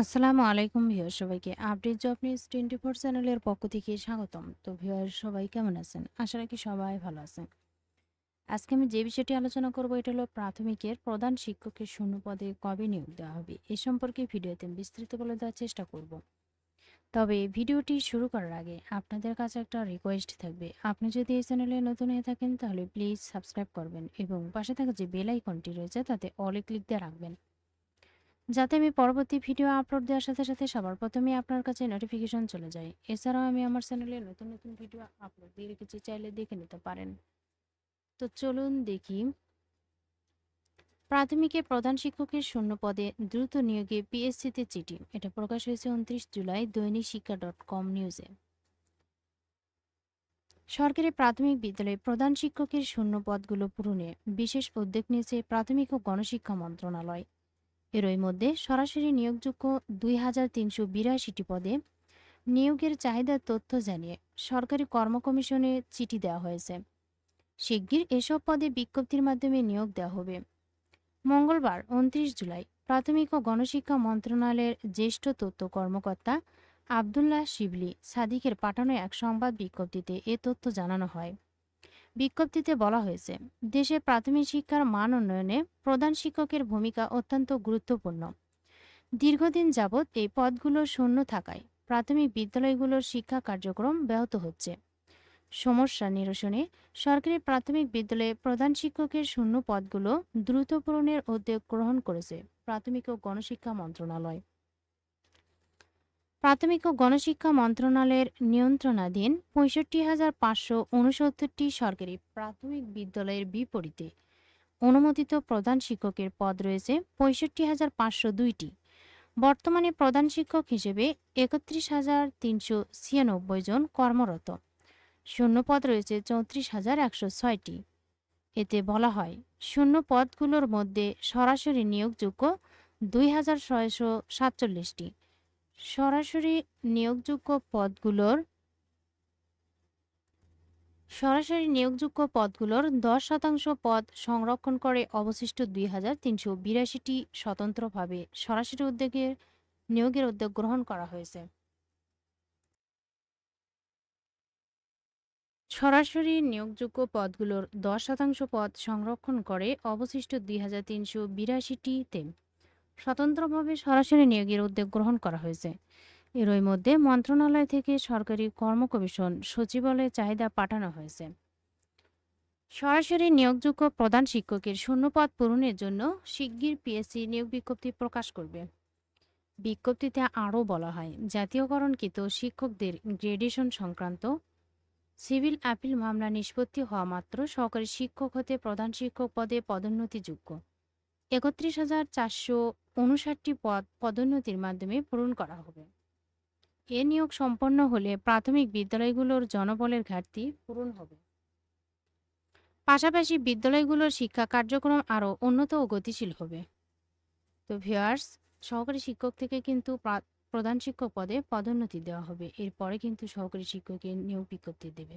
আসসালামু আলাইকুম ভিউয়ার সবাইকে update job news twenty four চ্যানেলের পক্ষ থেকে স্বাগতম। তো ভিউয়ার সবাই কেমন আছেন? আশা রাখি সবাই ভালো আছেন। আজকে আমি যে বিষয়টি আলোচনা করব, এটা হলো প্রাথমিকের প্রধান শিক্ষকের শূন্য পদে কবে নিয়োগ দেওয়া হবে, এ সম্পর্কে ভিডিওতে বিস্তারিত বলে দেওয়ার চেষ্টা করব। তবে ভিডিওটি শুরু করার আগে আপনাদের কাছে একটা রিকোয়েস্ট থাকবে। আপনি যদি এই চ্যানেলে নতুন হয়ে থাকেন, তাহলে প্লিজ সাবস্ক্রাইব করবেন এবং পাশে থাকা যে বেল আইকনটি রয়েছে, তাতে অলে ক্লিক দিয়ে রাখবেন। যাতে আমি পরবর্তী ভিডিও আপলোড দেওয়ার সাথে সাথে সবার প্রথমে আপনার কাছে নোটিফিকেশন চলে যায়। এছাড়াও আমি আমার চ্যানেলে নতুন নতুন ভিডিও আপলোড দিয়ে রেখেছি, চাইলে দেখে নিতে পারেন। তো চলুন দেখি। প্রাথমিকে প্রধান শিক্ষকের শূন্য পদে দ্রুত নিয়োগে পিএসসিতে চিঠি। এটা প্রকাশ হয়েছে উনত্রিশ জুলাই, দৈনিক শিক্ষা ডট কম নিউজে সরকারি প্রাথমিক বিদ্যালয়ে প্রধান শিক্ষকের শূন্য পদগুলো পূরণে বিশেষ উদ্যোগ নিয়েছে প্রাথমিক ও গণশিক্ষা মন্ত্রণালয়। এরই মধ্যে সরাসরি নিয়োগযোগ্য দুই হাজার তিনশো বিরাশিটি পদে নিয়োগের চাহিদার তথ্য জানিয়ে সরকারি কর্ম কমিশনে চিঠি দেওয়া হয়েছে। শিগগির এসব পদে বিজ্ঞপ্তির মাধ্যমে নিয়োগ দেওয়া হবে। মঙ্গলবার উনত্রিশ জুলাই প্রাথমিক ও গণশিক্ষা মন্ত্রণালয়ের জ্যেষ্ঠ তথ্য কর্মকর্তা আবদুল্লাহ শিবলি সাদিকের পাঠানো এক সংবাদ বিজ্ঞপ্তিতে এ তথ্য জানানো হয়। বিজ্ঞপ্তিতে বলা হয়েছে দেশে প্রাথমিক শিক্ষার মান উন্নয়নে প্রধান শিক্ষকের ভূমিকা অত্যন্ত গুরুত্বপূর্ণ। দীর্ঘদিন যাবৎ এই পদগুলো শূন্য থাকায় প্রাথমিক বিদ্যালয়গুলোর শিক্ষা কার্যক্রম ব্যাহত হচ্ছে। সমস্যা নিরসনে সরকারি প্রাথমিক বিদ্যালয়ে প্রধান শিক্ষকের শূন্য পদগুলো দ্রুত পূরণের উদ্যোগ গ্রহণ করেছে প্রাথমিক ও গণশিক্ষা মন্ত্রণালয়। প্রাথমিক ও গণশিক্ষা মন্ত্রণালয়ের নিয়ন্ত্রণাধীন পঁয়ষট্টি হাজার পাঁচশো সরকারি প্রাথমিক বিদ্যালয়ের বিপরীতে অনুমোদিত প্রধান শিক্ষকের পদ রয়েছে পঁয়ষট্টি হাজার পাঁচশো দুইটি। বর্তমানে প্রধান শিক্ষক হিসেবে একত্রিশ হাজার তিনশো ছিয়ানব্বই জন কর্মরত। শূন্য পদ রয়েছে চৌত্রিশ হাজার একশো ছয়টি। এতে বলা হয় শূন্য পদগুলোর মধ্যে সরাসরি নিয়োগযোগ্য দুই হাজার ছয়শো সাতচল্লিশটি। সরাসরি নিয়োগযোগ্য পদগুলোর, সরাসরি নিয়োগযোগ্য পদগুলোর দশ শতাংশ পদ সংরক্ষণ করে অবশিষ্ট দুই হাজার তিনশো বিরাশিটি স্বতন্ত্রভাবে সরাসরি উদ্যোগের নিয়োগের উদ্যোগ গ্রহণ করা হয়েছে। সরাসরি নিয়োগযোগ্য পদগুলোর দশ শতাংশ পদ সংরক্ষণ করে অবশিষ্ট দুই হাজার তিনশো বিরাশিটিতে স্বতন্ত্রভাবে সরাসরি নিয়োগের উদ্যোগ গ্রহণ করা হয়েছে। এরই মধ্যে মন্ত্রণালয় থেকে সরকারি কর্ম কমিশন সচিবালয়ে চাহিদা পাঠানো হয়েছে। সরাসরি নিয়োগযোগ্য প্রধান শিক্ষকের শূন্যপদ পূরণের জন্য শিগগির পিএসসি নিয়োগ বিজ্ঞপ্তি প্রকাশ করবে। বিজ্ঞপ্তিতে আরও বলা হয়, জাতীয়করণকৃত শিক্ষকদের গ্রেডেশন সংক্রান্ত সিভিল আপিল মামলা নিষ্পত্তি হওয়া মাত্র সহকারী শিক্ষক হতে প্রধান শিক্ষক পদে পদোন্নতিযোগ্য। একত্রিশ হাজার চারশো উনষাটটি পদ পদোন্নতির মাধ্যমে পূরণ করা হবে। এ নিয়োগ সম্পন্ন হলে প্রাথমিক বিদ্যালয়গুলোর জনবলের ঘাটতি পূরণ হবে। পাশাপাশি বিদ্যালয়গুলোর শিক্ষা কার্যক্রম আরও উন্নত ও গতিশীল হবে। তো ভিউয়ার্স, সহকারী শিক্ষক থেকে কিন্তু প্রধান শিক্ষক পদে পদোন্নতি দেওয়া হবে। এরপরে কিন্তু সহকারী শিক্ষকের নিয়োগ বিজ্ঞপ্তি দেবে।